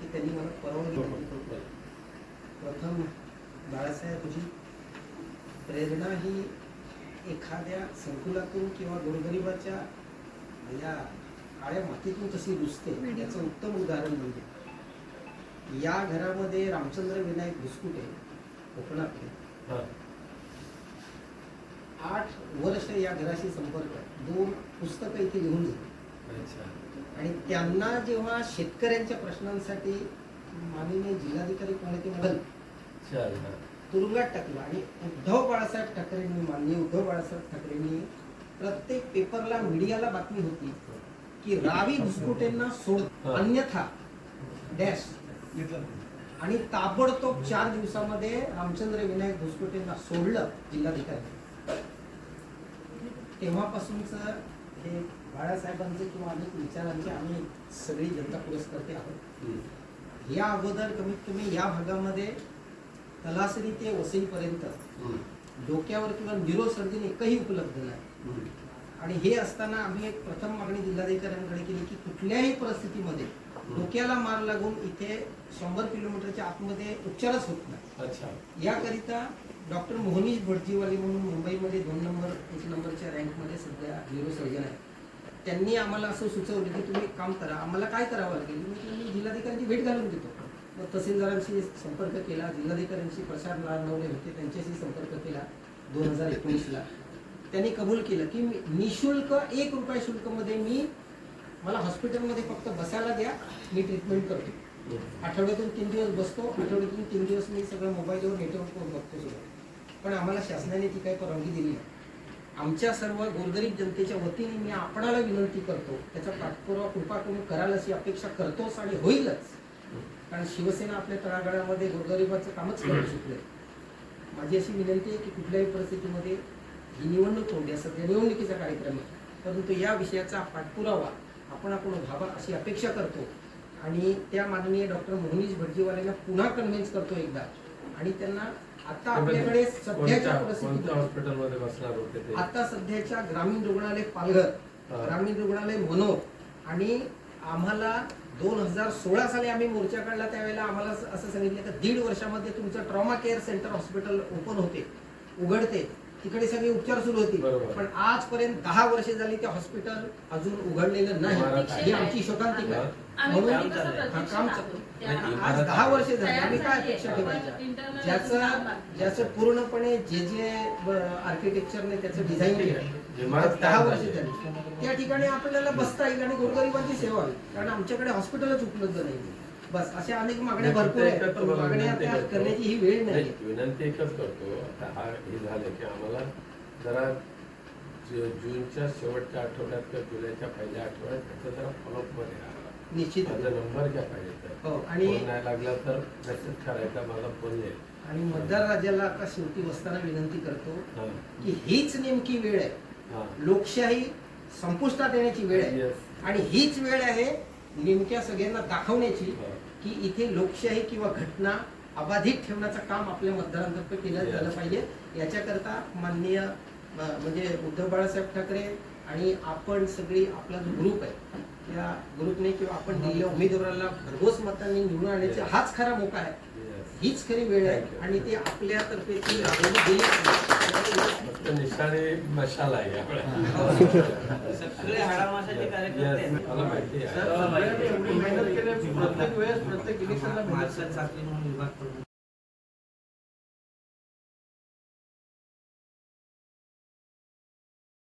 की त्यांनी मला परवानगी दिली प्रथम बाळासाहेबची प्रेरणा ही एखाद्या संकुलातून किंवा गोरगरिबाच्या या काळ्या मातीतून कशी रुजते याचं उत्तम उदाहरण म्हणजे या घरामध्ये रामचंद्र विनायक भुसकुटे कोकणातले हा. आठ वर्ष या घराशी संपर्क. दोन पुस्तकं इथे लिहून झाली आणि त्यांना जेव्हा शेतकऱ्यांच्या प्रश्नांसाठी माननीय जिल्हाधिकारी चल हा. तुरुंगात टाकलं आणि उद्धव बाळासाहेब ठाकरेंनी माननीय उद्धव बाळासाहेब ठाकरेंनी प्रत्येक पेपरला मीडियाला बातमी होती की रावी भुसकुटेंना सोड. अन्यथा डॅश आणि ताबडतोब चार दिवसामध्ये रामचंद्र विनायक भुसकुटेंना सोडलं जिल्हाधिकारी तेव्हापासूनच हे बाळासाहेबांचे किंवा अनेक विचारांचे आम्ही सगळी जनता पुरस्कर्ते आहोत. या अगोदर कमीत कमी या भागामध्ये तलासरी ते वसईपर्यंत. डोक्यावर किंवा न्यूरो सर्जन एकही उपलब्ध नाही. आणि हे असताना आम्ही एक प्रथम मागणी जिल्हाधिकाऱ्यांकडे केली की कुठल्याही परिस्थितीमध्ये डोक्याला मार लागून इथे शंभर किलोमीटरच्या आतमध्ये उपचारच होत नाही. अच्छा. याकरिता डॉक्टर मोहनीश भटजीवाले म्हणून मुंबईमध्ये दोन नंबर एक नंबरच्या रँकमध्ये सध्या न्यूरो सर्जन आहे त्यांनी आम्हाला असं सुचवलं की तुम्ही एक काम करा आम्हाला काय करावं लागेल? मी जिल्हाधिकाऱ्यांची भेट घालून देतो. मग तहसीलदारांशी संपर्क केला जिल्हाधिकाऱ्यांशी प्रसाद लाडनवले होते त्यांच्याशी संपर्क केला दोन हजार एकोणीसला. त्यांनी कबूल केलं की मी निशुल्क एक रुपया शुल्कमध्ये मी मला हॉस्पिटलमध्ये फक्त बसायला द्या मी ट्रीटमेंट करतो. आठवड्यातून तीन दिवस बसतो आठवड्यातून तीन दिवस मी सगळं मोबाईलवर नेटवर्कवर बघतो सगळं. पण आम्हाला शासनाने ती काही परवानगी दिली नाही. आमच्या सर्व गोरगरीब जनतेच्या वतीने मी आपणाला विनंती करतो त्याचा पाठपुरावा कृपा करून कराल अशी अपेक्षा करतोच आणि होईलच. कारण शिवसेना आपल्या तळागाळामध्ये गोरगरिबाचं कामच करू शकले माझी अशी विनंती आहे की कुठल्याही परिस्थितीमध्ये ही निवडणूक होऊ द्या सध्या निवडणुकीचा कार्यक्रम आहे. परंतु या विषयाचा पाठपुरावा आपण आपण व्हावा अशी अपेक्षा करतो. आणि त्या माननीय डॉक्टर मोहनीश भटजीवाल्यांना पुन्हा कन्व्हिन्स करतो एकदा. आणि त्यांना आता आपल्याकडे सध्याच्या परिस्थितीत आता सध्याच्या ग्रामीण रुग्णालय पालघर. ग्रामीण रुग्णालय मनोर. आणि आम्हाला दोन हजार सोळा साली आम्ही मोर्चा काढला त्यावेळेला आम्हाला असं असं सांगितलं की दीड वर्षामध्ये तुमचं trauma care centre hospital open होते उघडते. तिकडे सगळे उपचार सुरू बरोबर. पण आजपर्यंत दहा वर्षे झाली ते हॉस्पिटल अजून उघडलेलं नाही. ही आमची शोकांतिका आहे. म्हणून काम. हा, आज दहा वर्ष झाली. आम्ही काय अपेक्षा internal ज्याचं. ज्याचं पूर्णपणे जे जे आर्किटेक्चरने त्याचं डिझाईन केलं. दहा वर्ष झाली? झाली त्या ठिकाणी आपल्याला बसता येईल आणि गोरगरिबांची सेवा होईल. कारण आमच्याकडे हॉस्पिटलच उपलब्ध नाही बस अशा अनेक मागण्या भरपूर आहेत मागण्या. करण्याची ही वेळ नाही. विनंती एकच करतो. आता हा हे झालं की आम्हाला जरा जूनच्या शेवटच्या आठवड्यात किंवा जुलैच्या पहिल्या आठवड्यात त्याचा जरा फॉलोअपमध्ये. निश्चित. माझा नंबर घ्या पाहिजे हो आणि नाही लागला तर मेसेज करायचा माझा फोन येईल. आणि मतदार राजाला आता शेवटी बसताना विनंती करतो की हीच नेमकी वेळ आहे. लोकशाही संपुष्टात येण्याची वेळ आहे. आणि हीच वेळ आहे नेमक्या सगळ्यांना दाखवण्याची हा. की इथे लोकशाही किंवा घटना अबाधित ठेवण्याचं काम आपल्या मतदारांतर्फे केलं. झालं पाहिजे याच्याकरता माननीय म्हणजे उद्धव बाळासाहेब ठाकरे आणि आपण सगळी आपला जो ग्रुप आहे त्या ग्रुपने किंवा आपण दिलेल्या उमेदवाराला भरघोस मतांनी निवडून आणण्याचा. हाच खरा मोका आहे. हीच खरी वेळ आहे. आणि ती आपल्यातर्फे ती राबवली गेली. फक्त निशाणे मशाला आहे सगळे हाडामाशाचे कार्यकर्ते प्रत्येक वेळेस प्रत्येक इलेक्शनला मार्शल साखळी म्हणून विभाग प्रमुख